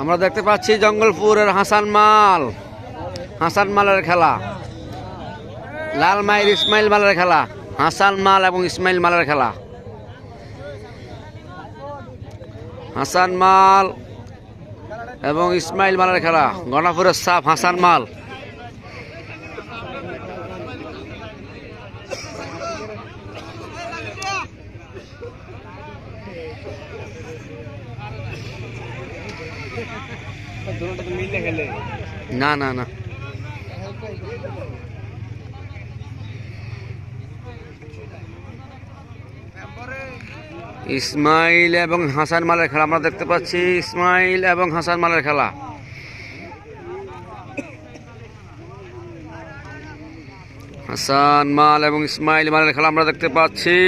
আমরা দেখতে পাচ্ছি জঙ্গলপুরের হাসান মাল। হাসান মালের খেলা। লাল মাইল, ইসমাইল মালের খেলা। হাসান মাল এবং ইসমাইল মালের খেলা। হাসান মাল এবং ইসমাইল মালের খেলা। গণাপুরের সাপ হাসান মাল। না না না। ইসমাইল এবং হাসান মালের খেলা, আমরা দেখতে পাচ্ছি ইসমাইল এবং হাসান মালের খেলা। হাসান মাল এবং ইসমাইল মালের খেলা আমরা দেখতে পাচ্ছি।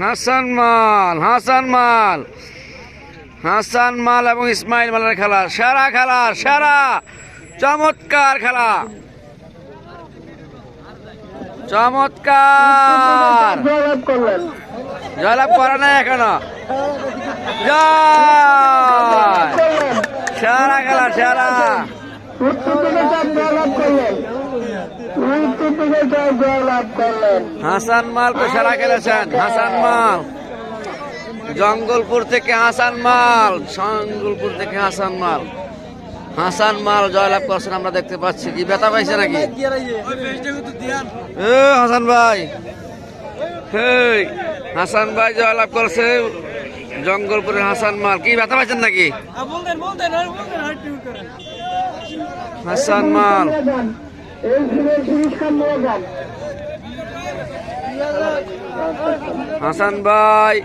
হাসান মাল হাসান মাল। হাসান মাল এবং ইসমাইল মালের খেলা। সেরা খেলা, সেরা। চমৎকার খেলা। চমৎকার। জয়লাভ করে নাই এখনও। সেরা খেলা সেরা। হাসান মাল তো সেরা খেলেছেন হাসান মাল। জঙ্গলপুর থেকে হাসান মাল জঙ্গলপুর থেকে হাসান মাল। হাসান মাল জয়লাভ করছেন, আমরা দেখতে পাচ্ছি। কি ব্যথা পাইছে নাকি? হাসান ভাই। হাসান ভাই জয়লাভ করছে। জঙ্গলপুরের হাসান মাল। কি ব্যথা পাইছেন নাকি? হাসান মাল। হাসান ভাই।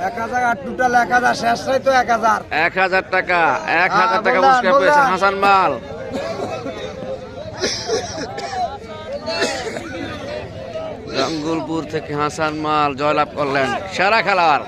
এক হাজার আর টোটাল এক হাজার। টাকা। এক হাজার হ্যাঁ, টাকা পুরস্কার পেয়েছেন হাসান মাল। জঙ্গলপুর থেকে হাসান মাল জয়লাভ করলেন। সেরা খেলোয়াড়।